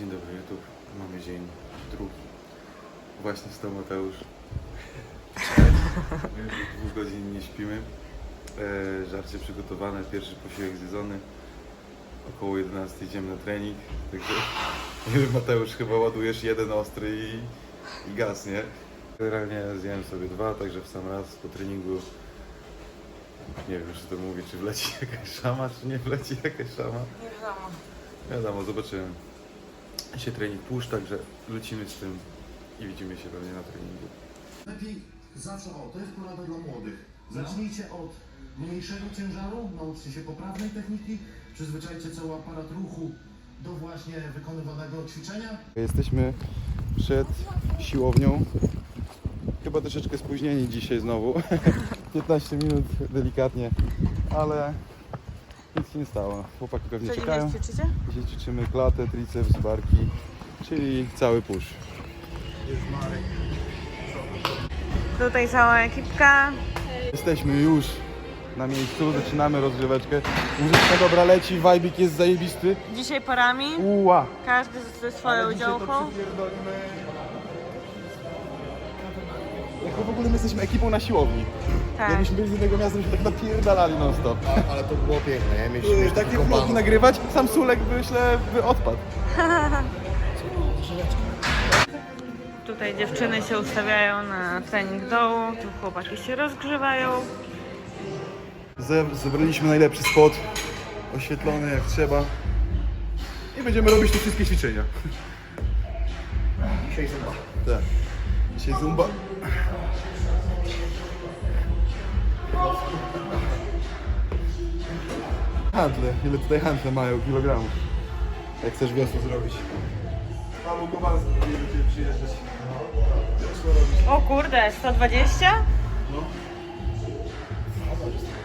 Dzień dobry YouTube. Mamy dzień drugi. Właśnie wstał Mateusz. My już od dwóch godzin nie śpimy. E, żarcie przygotowane, pierwszy posiłek zjedzony. Około 11 idziemy na trening. Także Mateusz chyba ładujesz jeden ostry i, i gaz, nie? Generalnie zjadłem sobie dwa, także w sam raz po treningu nie wiem, czy to mówi, czy wleci jakaś szama, czy nie wleci jakaś szama. Nie wiadomo. Wiadomo, zobaczymy. Się trening pusz, także lecimy z tym i widzimy się pewnie na treningu. Lepiej zawsze, o, to jest porada dla młodych. Zacznijcie od mniejszego ciężaru, nauczcie się poprawnej techniki, przyzwyczajcie cały aparat ruchu do właśnie wykonywanego ćwiczenia. Jesteśmy przed siłownią. Chyba troszeczkę spóźnieni dzisiaj znowu. 15 minut delikatnie, ale nic się nie stało. Chłopaki pewnie Co czekają. dzisiaj ćwiczycie? Dzisiaj ćwiczymy klatę, triceps, barki, czyli cały push. Tutaj cała ekipka. Jesteśmy już na miejscu, zaczynamy rozgrzeweczkę. Muzyczka dobra leci, wajbik jest zajebisty. Dzisiaj parami. Uła! Każdy ze swoją działką. W ogóle my jesteśmy ekipą na siłowni. Tak. Jakbyśmy byli z jednego miasta, byśmy tak napierdalali non stop. Ale to było piękne, nie? Mieć, Yy, takie vlogi nagrywać, sam Sulek myślę by odpadł. Tutaj dziewczyny się ustawiają na trening dołu. Tu chłopaki się rozgrzewają. Ze- Zebraliśmy najlepszy spot, oświetlony jak trzeba. I będziemy robić te wszystkie ćwiczenia. Dzisiaj zumba. Tak. Dzisiaj zumba. Handle. Ile tutaj handle mają kilogramów? Jak chcesz wiosło zrobić? Paweł Kowalski będzie do Ciebie przyjeżdżać. Wiosło robić. O kurde, 120? No.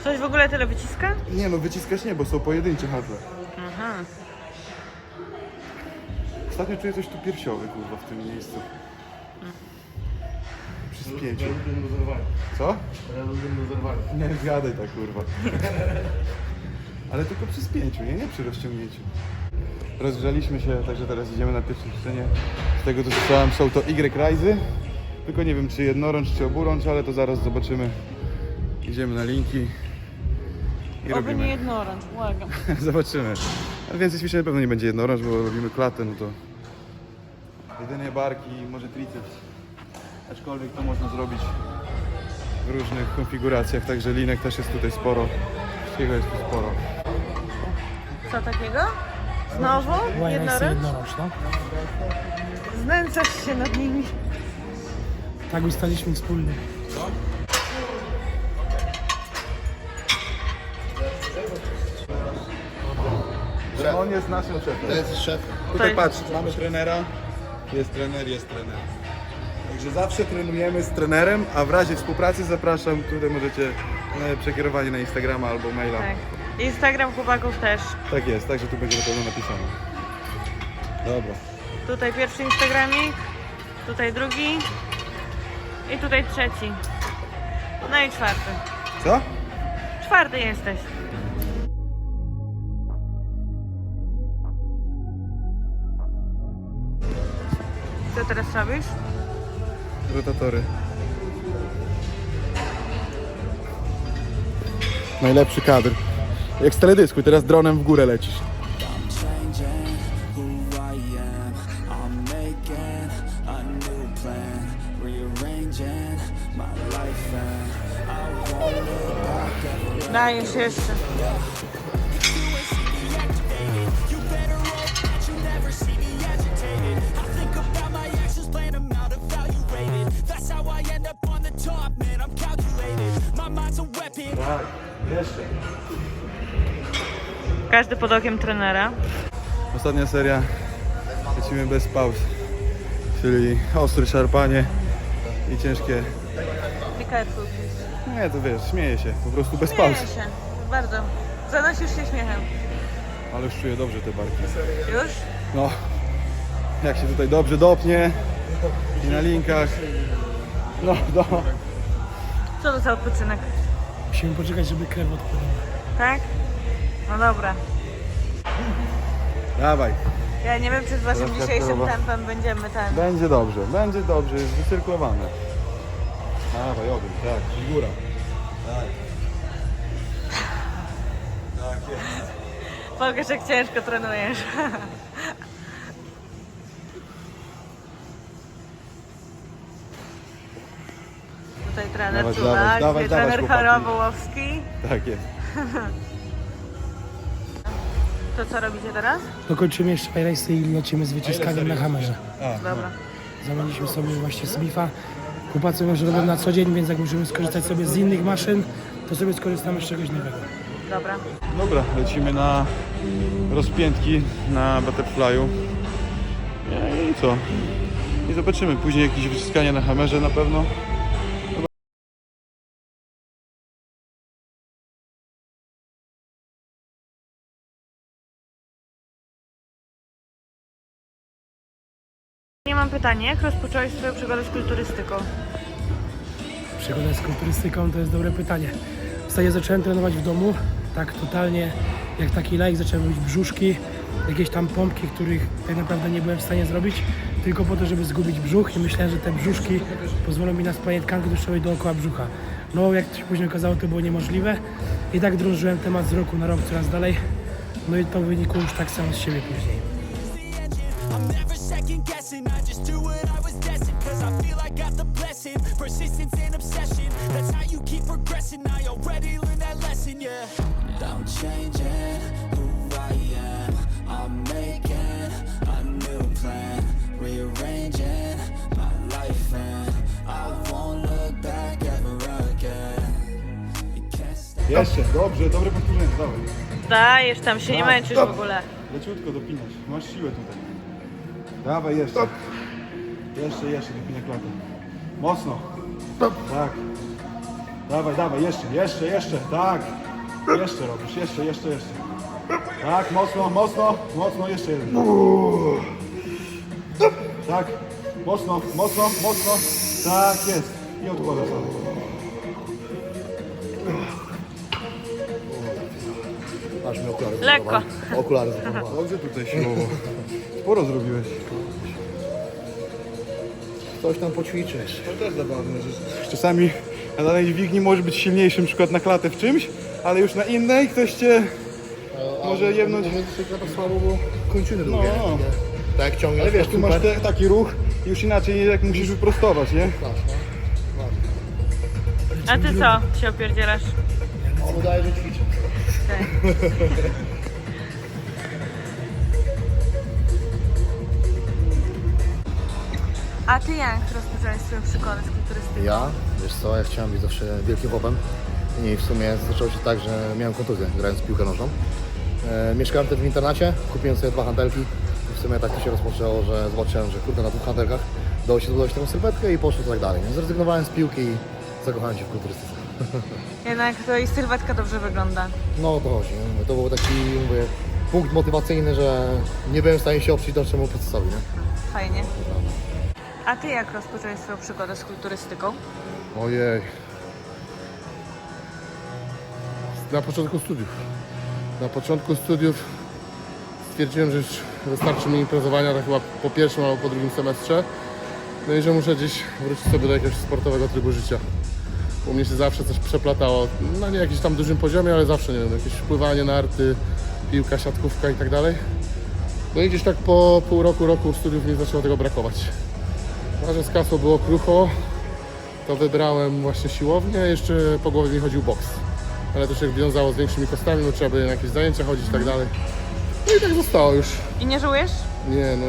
Coś w ogóle tyle wyciska? Nie no, wyciskać nie, bo są pojedyncze handle. Aha. Ostatnio czuję coś tu piersiowy, kurwa, w tym miejscu. Przy spięciu. Co? Nie zgadaj tak, kurwa. Ale tylko przy spięciu, nie? Nie przy rozciągnięciu. Rozgrzaliśmy się, także teraz idziemy na pierwsze ćwiczenie. Z tego co słyszałem są to Y-Rizy. Tylko nie wiem czy jednorącz, czy oburącz, ale to zaraz zobaczymy. Idziemy na linki i Oby nie robimy. jednorącz, błagam. Zobaczymy. Ale więcej ćwiczeń na pewno nie będzie jednorącz, bo robimy klatę, no to jedynie barki, może triceps. Aczkolwiek to można zrobić w różnych konfiguracjach, także linek też jest tutaj sporo. Wszystkiego jest tu sporo. Co takiego? Znowu? Jednorącz? jednoroż, no. Znęcasz się nad nimi. Tak ustaliliśmy wspólnie. On jest naszym szefem. To jest szef. Tutaj patrz, mamy trenera, jest trener, jest trener. Także zawsze trenujemy z trenerem, a w razie współpracy zapraszam, tutaj możecie e, przekierowanie na Instagrama albo maila. Tak. Instagram chłopaków też. Tak jest, także tu będzie na pewno napisane. Dobra. Tutaj pierwszy Instagramik, tutaj drugi i tutaj trzeci. No i czwarty. Co? Czwarty jesteś. Co teraz robisz? Rotatory. Najlepszy kadr. Jak z teledysku, teraz dronem w górę lecisz. changing who Każdy pod okiem trenera. Ostatnia seria. Lecimy bez pauz. Czyli ostre szarpanie i ciężkie. Be careful. Nie, to wiesz, śmieję się. Po prostu bez Śmieję pauz. się. Bardzo. Zanosisz się śmiechem. Ale już czuję dobrze te barki. Już? No, jak się tutaj dobrze dopnie i na linkach. No, no. Co to za odpoczynek? Musimy poczekać, żeby krew odpłynęła. Tak? No dobra. Dawaj. Ja nie wiem, czy z waszym Teraz dzisiejszym Kasperowa. tempem będziemy ten. Będzie dobrze, będzie dobrze, jest wycyrklowane. Dawaj, ogień, tak, figura. Tak. Tak jest. Pokaż, jak ciężko trenujesz. Tutaj trener Dawaj, Czulak, dawaj, dawaj, trener chłopaki. Tak jest. To co robicie teraz? Dokończymy jeszcze highlighty i lecimy z wyciskaniem na hamerze. Dobra. Zamieniliśmy sobie właśnie Smitha. Chłopacy może robią na co dzień, więc jak musimy skorzystać sobie z innych maszyn, to sobie skorzystamy z czegoś nowego. Dobra. Dobra, lecimy na rozpiętki na Butterfly'u. I co? I zobaczymy później jakieś wyciskania na hamerze na pewno. Mam pytania, jak rozpocząłeś swoją przygodę z kulturystyką? Przygoda z kulturystyką to jest dobre pytanie. W zasadzie zacząłem trenować w domu, tak totalnie jak taki laik zacząłem robić brzuszki, jakieś tam pompki, których tak naprawdę nie byłem w stanie zrobić, tylko po to, żeby zgubić brzuch i myślałem, że te brzuszki pozwolą mi na spalanie tkanki tłuszczowej dookoła brzucha. No jak się później okazało, to było niemożliwe i tak drążyłem temat z roku na rok coraz dalej, no i to wynikło już tak samo z siebie później. I'm second guessing. I just do what I was destined. Cause I feel like I got the blessing. Persistence and obsession. That's how you keep progressing. I already learned that lesson, yeah. And I'm changing who I am. I'm making a new plan. Rearranging my life and I won't look back ever again. You can't. Jeszcze, dobrze, dobre powtórzenie, dawaj. Dajesz tam się, nie Tak, męczysz w stop. ogóle. Leciutko dopinać, masz siłę tutaj. Dawaj jeszcze. Jeszcze, jeszcze, dopinaj klatę. Mocno. Tak. Dawaj, dawaj, jeszcze, jeszcze, jeszcze, tak. Jeszcze robisz, jeszcze, jeszcze, jeszcze. Tak, mocno, mocno, mocno, jeszcze jeden. Tak, mocno, mocno, mocno. Tak jest. I odkładasz sobie. Masz mi okulary Lekko. Okulary. Dobrze tutaj siłowo. Sporo zrobiłeś. Coś tam poćwiczysz. To też zabawne, że czasami na danej dźwigni może być silniejszy na przykład na klatę w czymś, ale już na innej ktoś cię może jebnąć. to słabo, bo kończyny długie. No. nie? Tak jak ciągniesz Ale wiesz, tu masz te, taki ruch, już inaczej jak musisz wyprostować, nie? No. A ty co się opierdzielasz? On udaje, że ćwiczy. Okej. A ty jak rozpocząłeś swoją przygodę z kulturystyką? Ja, wiesz co, ja chciałem być zawsze wielkim popem i w sumie zaczęło się tak, że miałem kontuzję grając w piłkę nożną. E, mieszkałem wtedy w internacie, kupiłem sobie dwa hantelki i w sumie tak to się rozpoczęło, że zobaczyłem, że kurde na dwóch hantelkach dało się zbudować taką sylwetkę i poszło to tak dalej. Zrezygnowałem z piłki i zakochałem się w kulturystyce. Jednak to i sylwetka dobrze wygląda. No o to chodzi. To był taki mówię, punkt motywacyjny, że nie byłem w stanie się oprzeć dalszemu procesowi. Nie? Fajnie. A ty jak rozpocząłeś swoją przygodę z kulturystyką? Ojej. Na początku studiów. Na początku studiów stwierdziłem, że już wystarczy mi imprezowania tak chyba po pierwszym albo po drugim semestrze. No i że muszę gdzieś wrócić sobie do jakiegoś sportowego trybu życia. U mnie się zawsze coś przeplatało, na nie jakimś tam dużym poziomie, ale zawsze, nie wiem, jakieś wpływanie na arty, piłka, siatkówka i tak dalej. No i gdzieś tak po pół roku, roku studiów mi zaczęło tego brakować. Że z kasą było krucho, to wybrałem właśnie siłownię, jeszcze po głowie mi chodził boks. Ale to się wiązało z większymi kosztami, bo trzeba by na jakieś zajęcia chodzić i tak dalej. No i tak zostało już. I nie żałujesz? Nie no,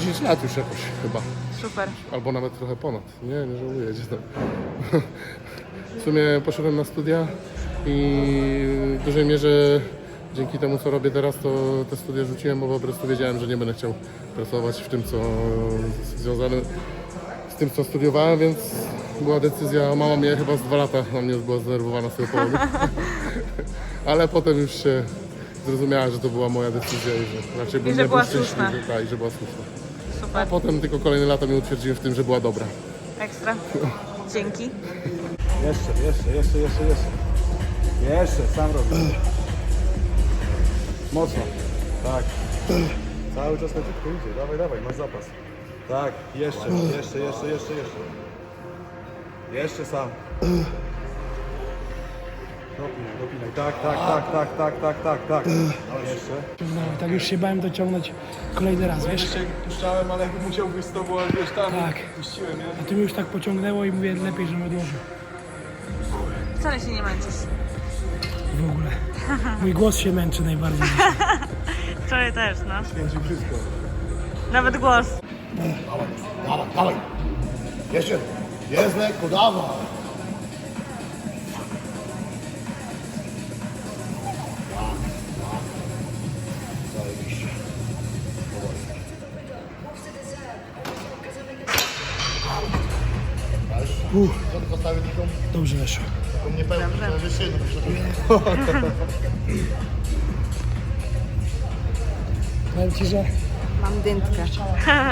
10 lat już jakoś chyba. Super. Albo nawet trochę ponad. Nie, nie żałuję, gdzie tam. W sumie poszedłem na studia i w dużej mierze dzięki temu, co robię teraz, to te studia rzuciłem, bo po prostu wiedziałem, że nie będę chciał pracować w tym, co związane z tym, co studiowałem, więc była decyzja, mama mnie chyba z dwa lata na mnie była zdenerwowana z tego powodu. Ale potem już się zrozumiała, że to była moja decyzja i że raczej bym że nie była był szczęśliwy. słuszna. Tak, i że była słuszna. A Super. potem tylko kolejne lata mnie utwierdziły w tym, że była dobra. Ekstra. Dzięki. Jeszcze, jeszcze, jeszcze, jeszcze, jeszcze. Jeszcze, sam robię. Mocno. Tak. Cały czas na leciutko idzie. Dawaj, dawaj, masz zapas. Tak, jeszcze, jeszcze, jeszcze, jeszcze, jeszcze. Jeszcze sam. Dopinaj, dopinaj. Tak, tak, tak, tak, tak, tak, tak, tak. No, jeszcze. Ciągnąłem, tak już się bałem dociągnąć kolejny raz, wiesz? Jeszcze puszczałem, ale musiałbyś z tobą, ale wiesz, tam Tak. puściłem, nie? A ty mi już tak pociągnęło i mówię lepiej, żebym odłożył. Wcale się nie męczysz. W ogóle. Mój głos się męczy najbardziej. Wczoraj też, no. Święci wszystko. Nawet głos. Dawaj, dawaj. Jeszcze. Jest lekko, dawaj. Powiem ci, że Mam dętkę.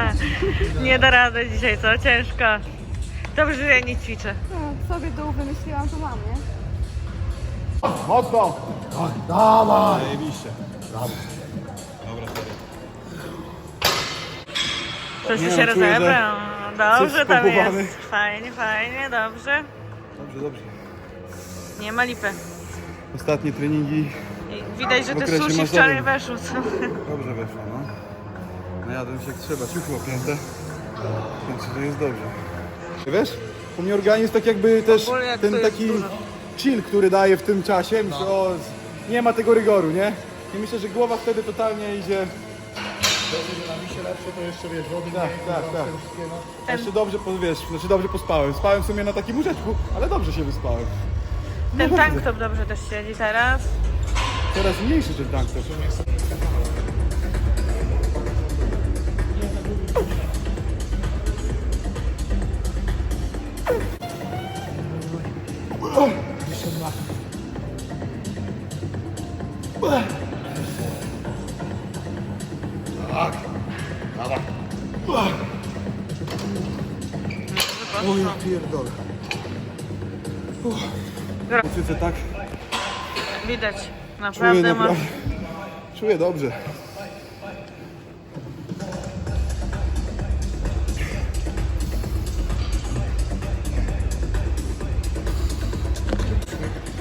nie da rady dzisiaj, co? Ciężko. Dobrze, że ja nie ćwiczę. sobie dół wymyśliłam, to mam, nie? Mocno! Tak, dawaj. Zajebiście. Dobra, sorry. Coś Nie, się no, czuję, rozebrał. Dobrze coś tam jest. Fajnie, fajnie, dobrze. Dobrze, dobrze. Nie ma lipy. Ostatnie treningi I Widać, że te sushi masowym. wczoraj weszło. Co? dobrze weszło, no. Najadłem się jak trzeba, ciuchło pięte. Więc to jest dobrze. Wiesz, u mnie organizm tak jakby też Ogólnie ten to jest taki dużo. chill, który daje w tym czasie. Myślę, o, nie ma tego rygoru, nie? I myślę, że głowa wtedy totalnie idzie. lepsze, to jeszcze wiesz, wody Tak, tak, tak. Jeszcze dobrze, po- wiesz, znaczy dobrze pospałem. Spałem w sumie na takim łóżeczku, ale dobrze się wyspałem. Ten tank top dobrze też siedzi teraz. Coraz mniejszy ten tank top. Widać. czuję Naprawdę masz. naprawdę. Czuję dobrze.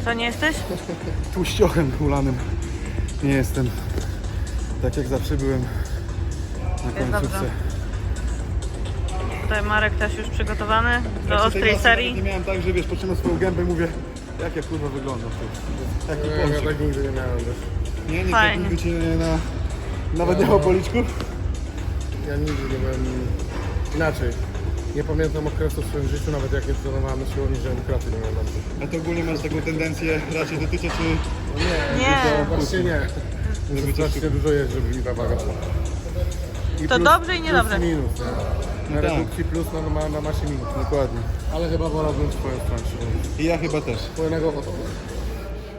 Co nie jesteś? Tłuściochem ulanym nie jestem. Tak jak zawsze byłem na Jest końcówce. dobrze. Tutaj Marek też już przygotowany do ostrej serii. Nie miałem tak, że wiesz, na swoją gębę i mówię, jak ja kurwa wyglądam. tu. Taki Ja pączek. tak nigdy nie miałem też. Nie, nie, Fajnie. nigdy cię nie na... Nawet nie ma policzków? Ja nigdy nie byłem inaczej. Nie pamiętam okresu w swoim życiu, nawet jak nie trenowałem na siłowni, że kraty nie miałem dobrze. A to ogólnie masz taką tendencję raczej dotyczy, czy... Nie. Właśnie nie. Muszę strasznie dużo jeść, żeby mi ta waga szła. I To dobrze i niedobrze. Plus minus, nie? Na tak. redukcji plus, na, na, na. Dokładnie. Ale chyba wolałbym twoją stronę. I ja chyba też. Gotowo.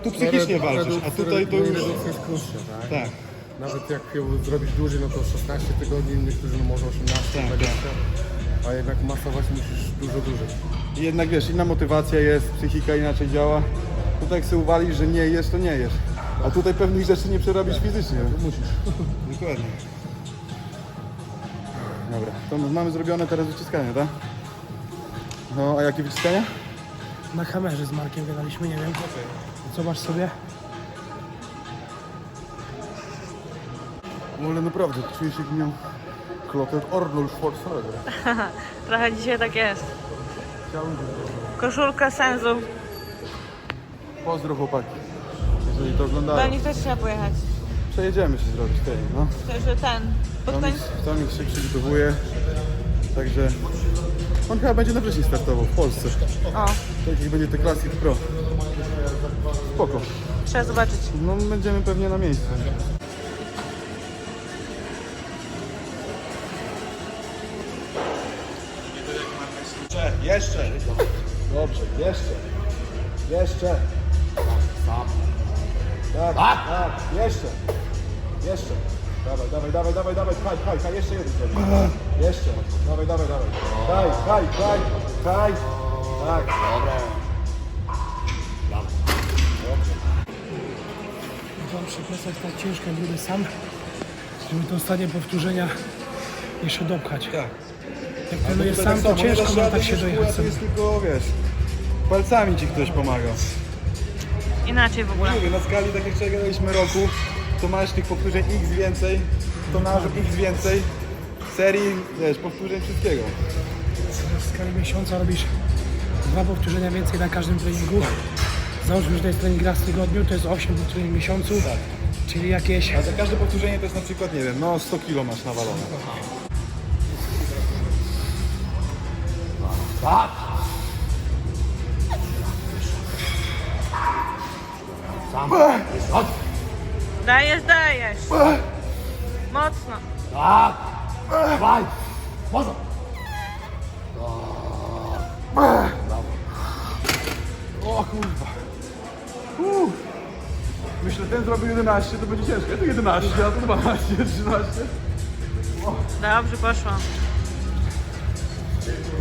Tu psychicznie walczysz, a tutaj to już... Redukcja jest krótsza, tak? Tak. Nawet jak ją zrobić dłużej, no to 16 tygodni, niektórzy no może 18, Tak, 20. A jednak masować musisz dużo dłużej. I jednak wiesz, inna motywacja jest, psychika inaczej działa. Tutaj jak sobie uwalisz, że nie jesz, to nie jesz. A tutaj pewnych rzeczy nie przerobisz fizycznie. Musisz. Dokładnie. Dobra, to mamy zrobione teraz wyciskania, tak? No, a jakie wyciskania? Na kamerze z Markiem gadaliśmy, nie wiem. Zobacz sobie. No ale naprawdę, czuję się jak miał klotek Arnold Schwarzenegger. Trochę dzisiaj tak jest. Koszulka sensu. Pozdro chłopaki, jeżeli to Do oglądają. nich też trzeba pojechać. Przejedziemy się zrobić tej, no. Że ten. Tomik, koniec. Tomik się przygotowuje, także on chyba będzie na wrześniu startował w Polsce. O, Tak jak będzie te Classic Pro. Spoko. trzeba zobaczyć. No będziemy pewnie na miejscu. Jeszcze! Dobrze, jeszcze! Jeszcze! Tak, tak, jeszcze! Jeszcze! Dawaj, dawaj, dawaj, dawaj, dawaj, pchaj, pchaj, pchaj, jeszcze jeden zrobię. Jeszcze! Dawaj, dawaj, dawaj. Pchaj, pchaj, pchaj, pchaj! Tak. Mam przeplecać tak ciężko, będę sam. żeby te ostatnie powtórzenia jeszcze dopchać. Tak. Jak tutaj sam, to ciężko rady, tak się dojechać. To jest tylko, wiesz, palcami ci ktoś pomaga. Inaczej w ogóle. Mówię, na skali tak jak czekaliśmy roku, to masz tych powtórzeń x więcej, tonażu x więcej, serii, wiesz, powtórzeń wszystkiego. W skali miesiąca robisz dwa powtórzenia więcej na każdym treningu. Załóżmy, że to jest trening raz w tygodniu, to jest 8 powtórzeń w miesiącu, czyli jakieś A za każde powtórzenie to jest na przykład, nie wiem, no 100 kilo masz nawalone. Dajesz, dajesz. Mocno. O kurwa. Uff. Myślę, ten zrobił 11, to będzie ciężko. Ja to 11, a to 12, 13. Dobrze poszło.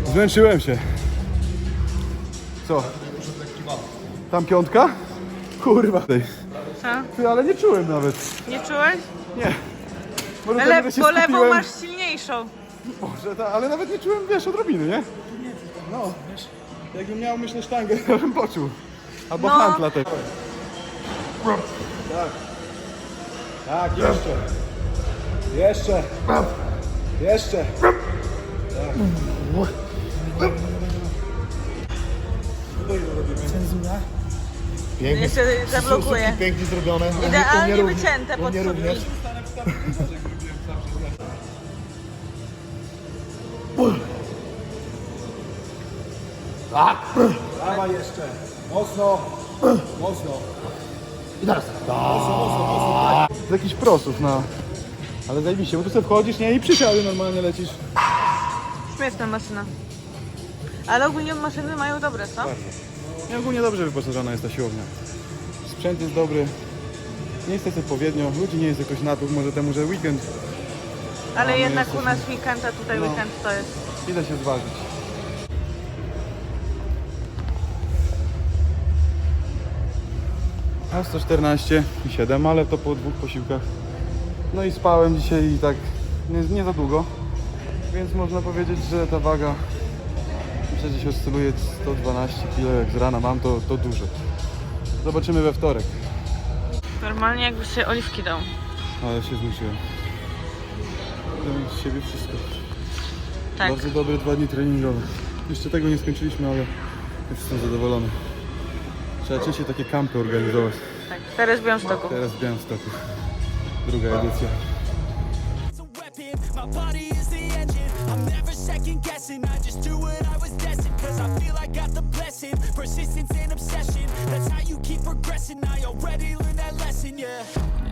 Zmęczyłem się. Co? Tam piątka? Kurwa. Tej. Co? Ty, ale nie czułem nawet. Nie czułeś? Nie. Może Ale dlatego się bo lewą skupiłem. masz silniejszą. Może ta, ale nawet nie czułem, wiesz, odrobiny, nie? No, wiesz, jakbym miał, myślę, sztangę, to bym poczuł. Albo No. handla też. Tak. Tak, jeszcze. Jeszcze. Jeszcze. cenzura. Pięknie, Jeszcze zablokuję. suki pięknie zrobione. U mnie- u mnie Idealnie również- wycięte u pod sutki. również. Dawaj jeszcze. Mocno. Mocno. I teraz. Z jakichś prosów, no. Ale zajebiście, bo tu sobie wchodzisz, nie? I przysiady normalnie lecisz. Śmieszna maszyna. Ale ogólnie maszyny mają dobre, co? Nie, ogólnie dobrze wyposażona jest ta siłownia. Sprzęt jest dobry. Miejsce jest odpowiednio, ludzi nie jest jakoś natłok, może temu, że weekend Ale my jednak u jesteśmy- nas weekend, a tutaj No. weekend to jest. Idę się zważyć. A 114 i 7, ale to po dwóch posiłkach. No i spałem dzisiaj i tak nie, nie za długo, więc można powiedzieć, że ta waga przecież oscyluje 112 kg, jak z rana mam, to, to dużo. Zobaczymy we wtorek, Normalnie jakby się oliwki dał. ale się zmusiłem. Dałem z siebie wszystko. Tak. Bardzo dobre dwa dni treningowe. Jeszcze tego nie skończyliśmy, ale jestem zadowolony. Trzeba częściej takie kampy organizować. tak. Teraz w Białymstoku. Teraz w Białymstoku. Druga edycja. Second guessing, I just do what I was destined Cause I feel I got the blessing. Persistence and obsession, that's how you keep progressing. I already learned that lesson, yeah.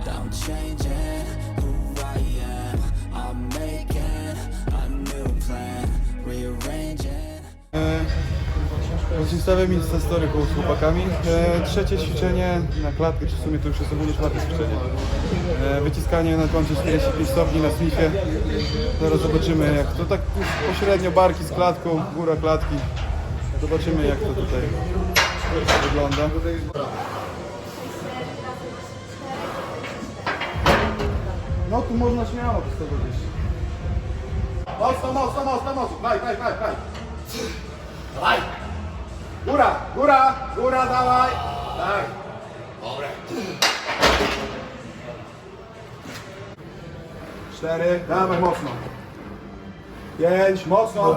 I'm changing who I am. I'm making a new plan Rearranging. Właśnie stawiam Insta story z chłopakami. E, trzecie ćwiczenie na klatkę, czy w sumie to już jest ogólnie czwarte ćwiczenie. E, wyciskanie na kącie 45 stopni na smithie. Zaraz zobaczymy jak to tak pośrednio barki z klatką, góra klatki. Zobaczymy jak to tutaj wygląda. No tu można śmiało z tego gdzieś. Mocno, mocno, mocno, mocno. Daj, daj, daj, daj. Dawaj! Góra, góra, góra, dawaj! Tak. Dobre. Cztery, dawaj mocno. Pięć, mocno.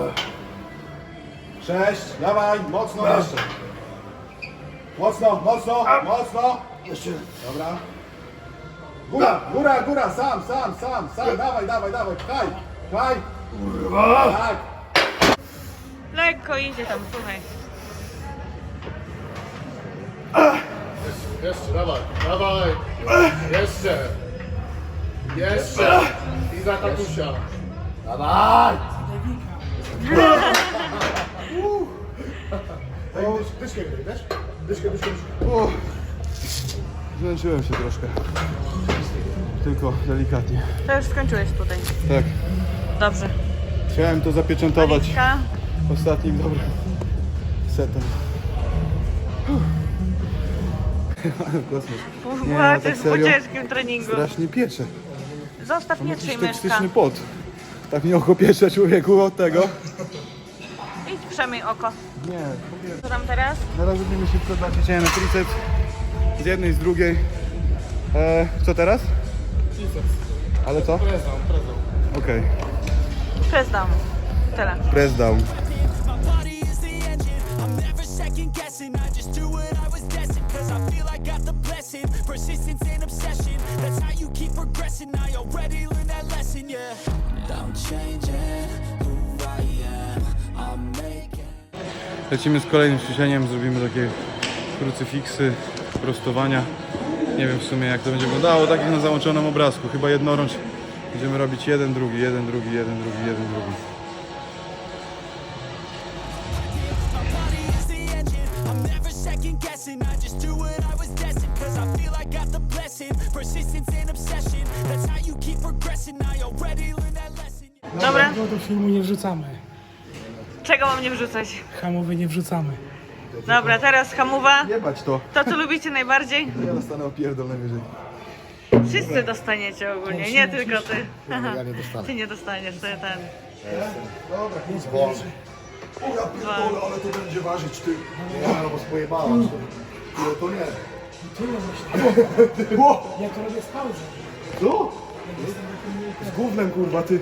Sześć, dawaj, mocno jeszcze. Mocno, mocno, mocno. Jeszcze. Dobra. Góra, góra, góra, sam, sam, sam, sam, dawaj, dawaj, dawaj, pchaj, pchaj. Tak. Lekko idzie tam, słuchaj. Jeszcze, dawaj, dawaj. Jeszcze. Jeszcze. I za tatusia. Dawaj. Dyszkę daj, wiesz? Dyszkę, dyszkę, dyszkę. Uff. Zmęczyłem się troszkę. Tylko delikatnie. To już skończyłeś tutaj. Tak. Dobrze. Chciałem to zapieczętować ostatnim dobrym setem. Ale Kosmos. Nie, Była tak też po serio? ciężkim treningu. Strasznie piecze. Zostaw mnie trzy myszka. toksyczny pot. Tak mnie ochopiecze człowieku od tego. Idź przemyj oko. Nie, Co tam teraz? na razie robimy szybko dwa ćwiczenia na triceps. Z jednej, z drugiej. E, co teraz? Ale co? Press down, press down. Okej. Press down. Tyle. Press down. My body second guessing. I just do what I was destined. Cause I feel I got the blessing. Persistence and obsession. That's how you keep progressing. I already learned that lesson, yeah. Who I am. I'm making. Lecimy z kolejnym ćwiczeniem, zrobimy takie krucyfiksy, prostowania. Nie wiem w sumie jak to będzie wyglądało, tak jak na załączonym obrazku. Chyba jednorącz będziemy robić jeden, drugi, jeden, drugi, jeden, drugi, jeden, drugi. Persistence and obsession. That's how you keep progressing. I already learned that lesson. Dobra. Do filmu nie wrzucamy. Czego mam nie wrzucać? Hamowy nie wrzucamy. Dobra, teraz hamuwa. Jebać to! To, co lubicie najbardziej? Ja dostanę opierdol najwyżej. Wszyscy dostaniecie ogólnie, nie tylko ty. Ja nie dostanę. Ty nie dostaniesz, to ten. Wolny. ale to będzie ważyć ty. Nie, no bo spojebała. Ile to nie? Ja to robię z pauzą. Co? Z gównem kurwa ty.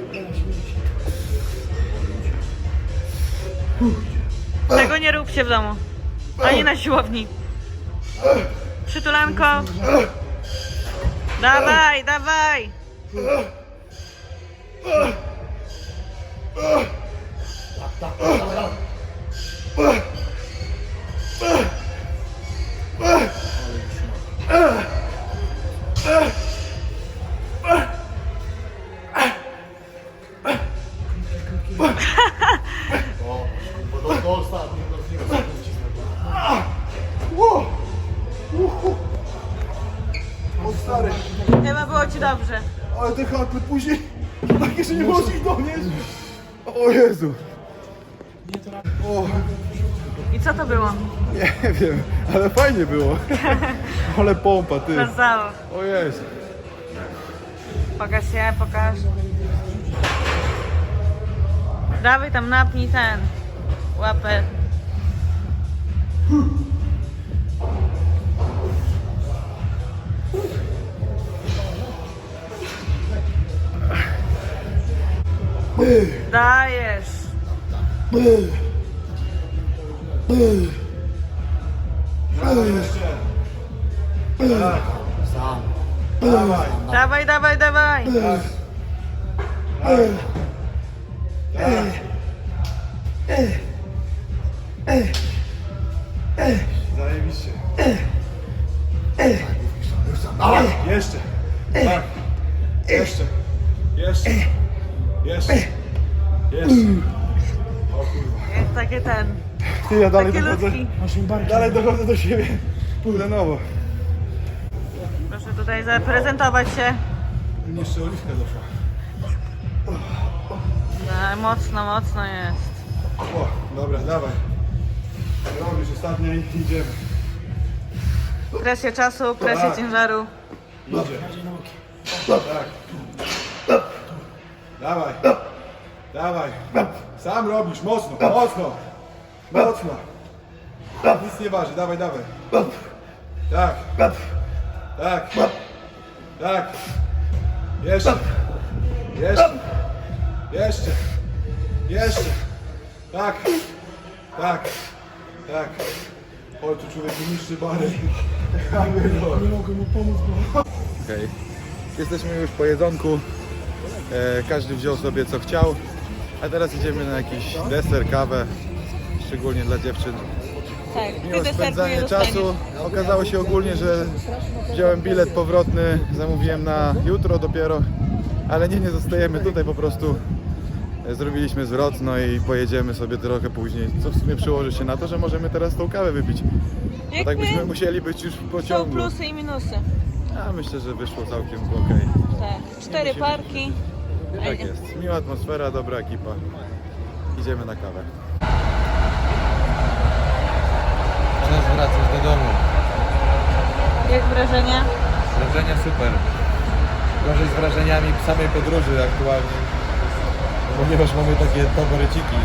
Tego nie róbcie w domu. Ani na siłowni. Przytulanko. Dawaj, dawaj. Bo do, do ostatniej, do ostatniej O stary, Chyba było ci dobrze. ale te później takie, że nie możesz ich donieść. O Jezu. I co to było? nie wiem, ale fajnie było. Ale pompa ty. Zastało. O Jezu. Pokaż się, pokaż. Dawaj tam napnij ten. Łapę. Dajesz. Sam. Dawaj, dawaj, dawaj. Zajebiście. Jeszcze. Tak. Jeszcze. Jeszcze. Jeszcze. Jeszcze. O kurwa. Jest takie ten. Ty, ja dalej Takie dochodzę. Dalej dochodzę do siebie. Pójdę nowo. Proszę tutaj zaprezentować się. Jeszcze oliwka doszła. No, mocno, mocno jest. O, dobra, dawaj. Robisz ostatnie i idziemy. Presja czasu, presja ciężaru. Idzie. Tak. Dawaj. Dawaj. Sam robisz, mocno, mocno. Mocno. Nic nie waży, dawaj, dawaj. Tak. Tak. Tak. Jeszcze. Jeszcze. Jeszcze. Jeszcze. Tak. Tak. Tak. Chodź tu człowiek niższy bary. Nie mogę mu pomóc, bo... Okej. Jesteśmy już po jedzonku. E, każdy wziął sobie co chciał. A teraz idziemy na jakiś deser, kawę. Szczególnie dla dziewczyn. Tak, Miło spędzanie czasu. Okazało się ogólnie, że wziąłem bilet powrotny, zamówiłem na jutro dopiero, ale nie, nie zostajemy tutaj, po prostu e, zrobiliśmy zwrot, no i pojedziemy sobie trochę później, co w sumie przełoży się na to, że możemy teraz tą kawę wypić. Bo Jak tak byśmy my, musieli być już w są pociągu. plusy i minusy. A myślę, że wyszło całkiem ok. Tak, cztery parki. Tak jest. Miła atmosfera, dobra ekipa. Idziemy na kawę. Czas wracać do domu. Jak wrażenia? Wrażenia super. gorzej z wrażeniami samej podróży aktualnie, ponieważ mamy takie toboryciki,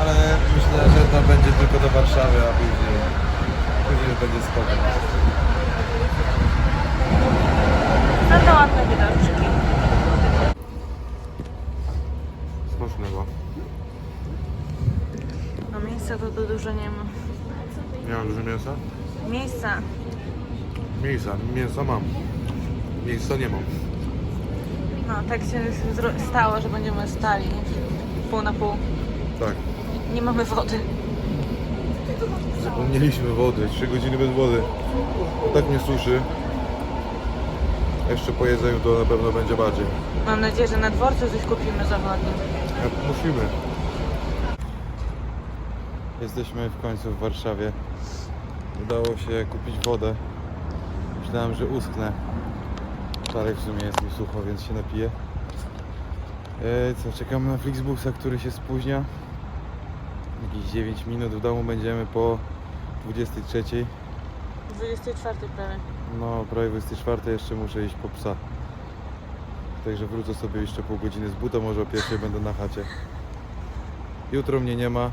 ale myślę, że to będzie tylko do Warszawy, a później, później już będzie spoko. No to ładne widoczki. Smacznego. No miejsca to tu dużo nie ma. Miałem dużo mięsa? Miejsca. Miejsca, mięsa mam. Miejsca nie mam. No tak się zro- stało, że będziemy stali pół na pół. Tak. Nie mamy wody. Zapomnieliśmy wody, 3 godziny bez wody. To tak mnie suszy. Jeszcze po jedzeniu to na pewno będzie bardziej. Mam nadzieję, że na dworcu coś kupimy zawodnie. Jak musimy. Jesteśmy w końcu w Warszawie. Udało się kupić wodę. Myślałem, że uschnę. Dalej w sumie jest mi sucho, więc się napiję. E, co, czekamy na Flixbusa, który się spóźnia. Jakieś 9 minut w domu będziemy po 23. 24 prawie. No, prawie 24 jeszcze muszę iść po psa. Także wrócę sobie jeszcze pół godziny z buta, może o pierwszej będę na chacie. Jutro mnie nie ma.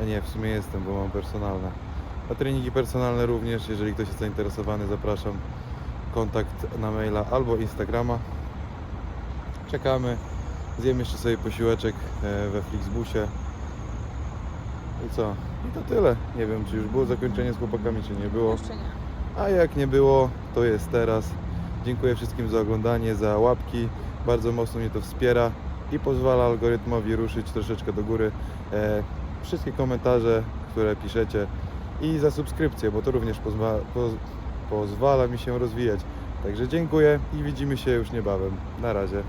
A nie, w sumie jestem, bo mam personalne. A treningi personalne również, jeżeli ktoś jest zainteresowany, zapraszam. Kontakt na maila albo Instagrama. Czekamy. Zjem jeszcze sobie posiłeczek e, we Flixbusie. I co? I to tyle. Nie wiem, czy już było zakończenie z chłopakami, czy nie było. Jeszcze nie. A jak nie było, to jest teraz. Dziękuję wszystkim za oglądanie, za łapki. Bardzo mocno mnie to wspiera i pozwala algorytmowi ruszyć troszeczkę do góry. E, wszystkie komentarze, które piszecie i za subskrypcję, bo to również poz- pozwala mi się rozwijać. Także dziękuję i widzimy się już niebawem. Na razie.